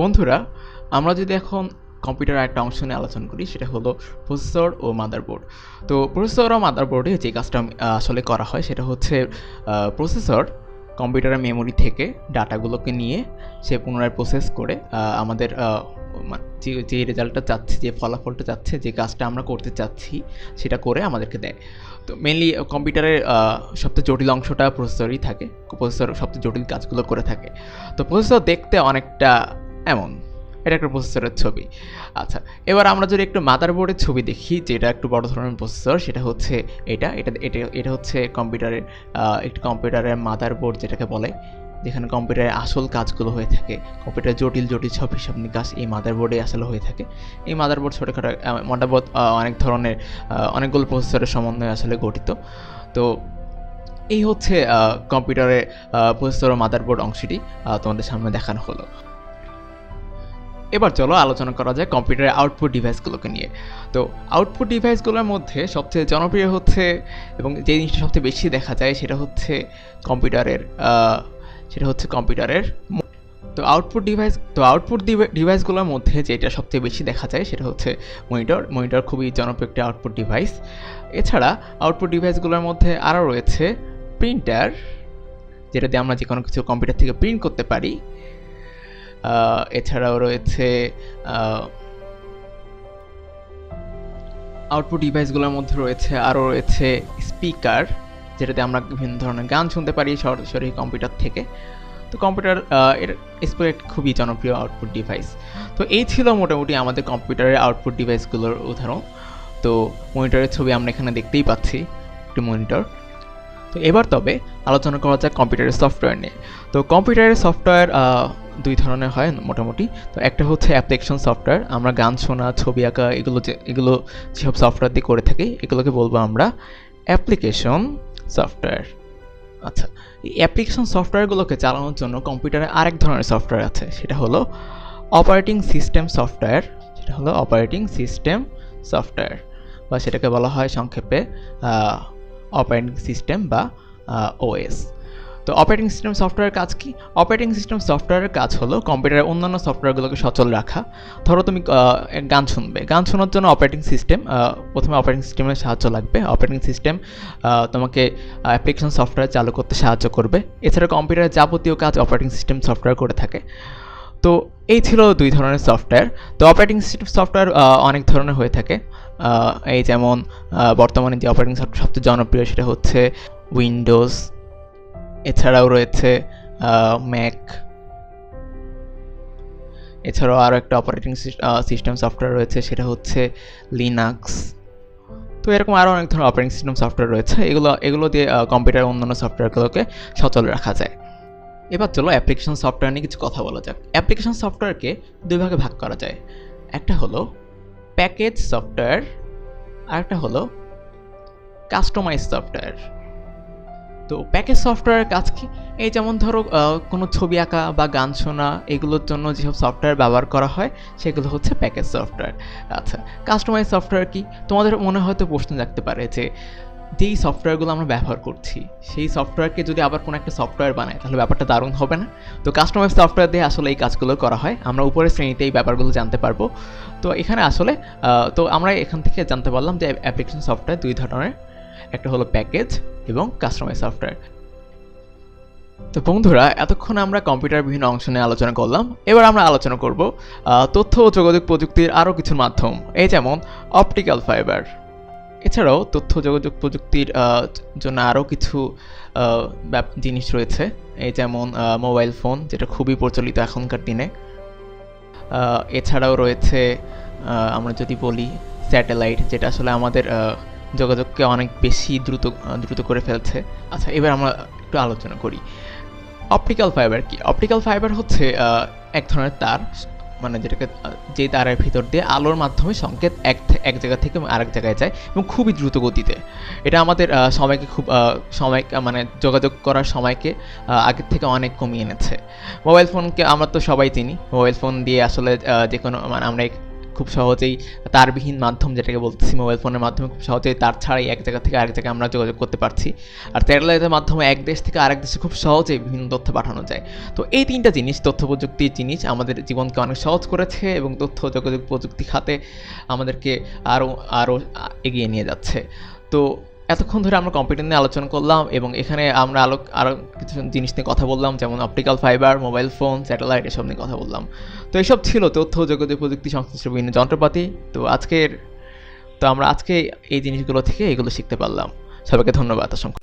বন্ধুরা, আমরা যদি এখন কম্পিউটারের একটা অংশ নিয়ে আলোচনা করি, সেটা হলো প্রসেসর ও মাদারবোর্ড তো প্রসেসর ও মাদারবোর্ডে যে কাজটা আসলে করা হয়, সেটা হচ্ছে প্রসেসর কম্পিউটারের মেমোরি থেকে ডাটাগুলোকে নিয়ে সে পুনরায় প্রসেস করে আমাদের যে যে রেজাল্টটা চাচ্ছে, যে ফলাফলটা চাচ্ছে, যে কাজটা আমরা করতে চাচ্ছি, সেটা করে আমাদেরকে দেয়। তো মেনলি কম্পিউটারের সবচেয়ে জটিল অংশটা প্রসেসরই থাকে প্রসেসর সবচেয়ে জটিল কাজগুলো করে থাকে। তো প্রসেসর দেখতে অনেকটা এমন। এটা একটা প্রসেসরের ছবি। আচ্ছা এবার আমরা যদি একটু মাদারবোর্ডের ছবি দেখি, যেটা একটু বড় ধরনের প্রসেসর সেটা হচ্ছে এটা। এটা এটা এটা হচ্ছে কম্পিউটারের একটি কম্পিউটারের মাদারবোর্ড যেটাকে বলে, যেখানে কম্পিউটারের আসল কাজগুলো হয়ে থাকে। কম্পিউটার জটিল জটিল সব হিসাব নিকাশ এই মাদারবোর্ডে আসলে হয়ে থাকে। এই মাদারবোর্ড ছোটোখাটো মাদারবোর্ড অনেক ধরনের অনেকগুলো প্রসেসরের সমন্বয়ে আসলে গঠিত। তো এই হচ্ছে কম্পিউটারের প্রসেসর ও মাদারবোর্ড অংশটি তোমাদের সামনে দেখানো হলো। এবার চলো আলোচনা করা যায় কম্পিউটারের আউটপুট ডিভাইসগুলোকে নিয়ে। তো আউটপুট ডিভাইসগুলোর মধ্যে সবচেয়ে জনপ্রিয় হচ্ছে এবং যে জিনিসটা সবচেয়ে বেশি দেখা যায় সেটা হচ্ছে কম্পিউটারের সেটা হচ্ছে কম্পিউটারের তো আউটপুট ডিভাইস তো আউটপুট ডিভাইসগুলোর মধ্যে যেটা সবচেয়ে বেশি দেখা যায় সেটা হচ্ছে মনিটর মনিটর খুবই জনপ্রিয় একটি আউটপুট ডিভাইস এছাড়া আউটপুট ডিভাইসগুলোর মধ্যে আরও রয়েছে প্রিন্টার যেটা দিয়ে আমরা যে কোনো কিছু কম্পিউটার থেকে প্রিন্ট করতে পারি। এছাড়াও রয়েছে আউটপুট ডিভাইসগুলোর মধ্যে রয়েছে, আরও রয়েছে স্পিকার যেটাতে আমরা বিভিন্ন ধরনের গান শুনতে পারি সরাসরি কম্পিউটার থেকে। তো কম্পিউটার এর স্পিকার খুবই জনপ্রিয় আউটপুট ডিভাইস তো এই ছিল মোটামুটি আমাদের কম্পিউটারের আউটপুট ডিভাইসগুলোর উদাহরণ। তো মনিটরের ছবি আমরা এখানে দেখতেই পাচ্ছি, একটি মনিটর। তো এবার তবে আলোচনা করা যাক কম্পিউটারের সফটওয়্যার নিয়ে। তো কম্পিউটারের সফটওয়্যার দুই ধরনের হয় মোটামুটি। তো একটা হচ্ছে অ্যাপ্লিকেশন সফটওয়্যার আমরা গান শোনা, ছবি আঁকা, এগুলো যে, এগুলো যেসব সফটওয়্যার দিয়ে করে থাকি, এগুলোকে বলব আমরা অ্যাপ্লিকেশন সফটওয়্যার আচ্ছা এই অ্যাপ্লিকেশন সফটওয়্যারগুলোকে চালানোর জন্য কম্পিউটারে আরেক ধরনের সফটওয়্যার আছে, সেটা হলো অপারেটিং সিস্টেম সফটওয়্যার সেটা হলো অপারেটিং সিস্টেম সফটওয়্যার বা সেটাকে বলা হয় সংক্ষেপে অপারেটিং সিস্টেম বা ওএস তো অপারেটিং সিস্টেম সফটওয়্যারের কাজ কি? অপারেটিং সিস্টেম সফটওয়্যারের কাজ হলো কম্পিউটারের অন্যান্য সফটওয়্যারগুলোকে সচল রাখা। ধরো তুমি গান শুনবে। গান শোনার জন্য অপারেটিং সিস্টেম প্রথমে অপারেটিং সিস্টেমের সাহায্য লাগবে। অপারেটিং সিস্টেম তোমাকে অ্যাপ্লিকেশন সফটওয়্যার চালু করতে সাহায্য করবে। এছাড়া কম্পিউটারের যাবতীয় কাজ অপারেটিং সিস্টেম সফটওয়্যার করে থাকে। তো এই ছিল দুই ধরনের সফটওয়্যার তো অপারেটিং সিস্টেম সফটওয়্যার অনেক ধরনের হয়ে থাকে। এই যেমন বর্তমানে যে অপারেটিং সফটওয়্যার সবচেয়ে জনপ্রিয় সেটা হচ্ছে উইন্ডোজ এছাড়াও রয়েছে ম্যাক। এছাড়াও আরও একটা অপারেটিং সিস্টেম সফটওয়্যার রয়েছে, সেটা হচ্ছে লিনাক্স তো এরকম আরও অনেক ধরনের অপারেটিং সিস্টেম সফটওয়্যার রয়েছে, এগুলো এগুলো দিয়ে কম্পিউটার অন্যান্য সফটওয়্যারগুলোকে সচল রাখা যায়। এবার চলো অ্যাপ্লিকেশন সফটওয়্যার নিয়ে কিছু কথা বলা যাক। অ্যাপ্লিকেশন সফটওয়্যারকে দুই ভাগে ভাগ করা যায়। একটা হলো প্যাকেজ সফটওয়্যার আর একটা হলো কাস্টমাইজ সফটওয়্যার তো প্যাকেজ সফটওয়্যারের কাজ কি? এই যেমন ধরো কোনো ছবি আঁকা বা গান শোনা, এগুলোর জন্য যেসব সফটওয়্যার ব্যবহার করা হয়, সেগুলো হচ্ছে প্যাকেজ সফটওয়্যার আচ্ছা কাস্টমাইজ সফটওয়্যার কি? তোমাদের মনে হয়তো প্রশ্ন জাগতে পারে যে, যেই সফটওয়্যারগুলো আমরা ব্যবহার করছি, সেই সফটওয়্যারকে যদি আবার কোনো একটা সফটওয়্যার বানায়, তাহলে ব্যাপারটা দারুণ হবে না? তো কাস্টমাইজ সফটওয়্যার দিয়ে আসলে এই কাজগুলো করা হয়। আমরা উপরের শ্রেণীতে এই ব্যাপারগুলো জানতে পারব। তো এখানে আসলে তো আমরা এখান থেকে জানতে পারলাম যে অ্যাপ্লিকেশন সফটওয়্যার দুই ধরনের একটা হলো প্যাকেজ এবং কাস্টমাইজ সফটওয়্যার। তো বন্ধুরা, এতক্ষণ আমরা কম্পিউটার বিভিন্ন অংশ নিয়ে আলোচনা করলাম। এবার আমরা আলোচনা করব তথ্য ও যোগাযোগ প্রযুক্তির আরও কিছু মাধ্যম, এই যেমন অপটিক্যাল ফাইবার। এছাড়াও তথ্য যোগাযোগ প্রযুক্তির জন্য আরও কিছু জিনিস রয়েছে। এই যেমন মোবাইল ফোন, যেটা খুবই প্রচলিত এখনকার দিনে। এছাড়াও রয়েছে আমরা যদি বলি স্যাটেলাইট, যেটা আসলে আমাদের যোগাযোগকে অনেক বেশি দ্রুত দ্রুত করে ফেলছে। আচ্ছা এবার আমরা একটু আলোচনা করি। অপটিক্যাল ফাইবার কি? অপটিক্যাল ফাইবার হচ্ছে এক ধরনের তার মানে যেটাকে, যে তারের ভিতর দিয়ে আলোর মাধ্যমে সংকেত এক এক জায়গা থেকে আরেক জায়গায় যায় এবং খুবই দ্রুত গতিতে। এটা আমাদের সময়কে খুব সময় মানে যোগাযোগ করার সময়কে আগের থেকে অনেক কমিয়ে এনেছে। মোবাইল ফোনকে আমরা তো সবাই চিনি। মোবাইল ফোন দিয়ে আসলে যে কোনো মানে আমরা খুব সহজেই তারবিহীন মাধ্যম যেটাকে বলতেছি মোবাইল ফোনের মাধ্যমে খুব সহজেই তার ছাড়াই এক জায়গা থেকে আরেক জায়গায় আমরা যোগাযোগ করতে পারছি। আর স্যাটেলাইটের মাধ্যমে এক দেশ থেকে আরেক দেশে খুব সহজেই বিভিন্ন তথ্য পাঠানো যায়। তো এই তিনটা জিনিস, তথ্য প্রযুক্তির জিনিস আমাদের জীবনকে অনেক সহজ করেছে এবং তথ্য যোগাযোগ প্রযুক্তি খাতে আমাদেরকে আরও আরও এগিয়ে নিয়ে যাচ্ছে। তো এতক্ষণ ধরে আমরা কম্পিউটার নিয়ে আলোচনা করলাম এবং এখানে আমরা আলো আরও কিছু জিনিস নিয়ে কথা বললাম, যেমন optical fibre mobile phone satellite এসব নিয়ে কথা বললাম। তো এসব ছিল তথ্য যোগাযোগ প্রযুক্তি সংশ্লিষ্ট বিভিন্ন যন্ত্রপাতি। তো আজকের, তো আমরা আজকে এই জিনিসগুলো থেকে এগুলো শিখতে পারলাম। সবাইকে ধন্যবাদ, অসংখ্য।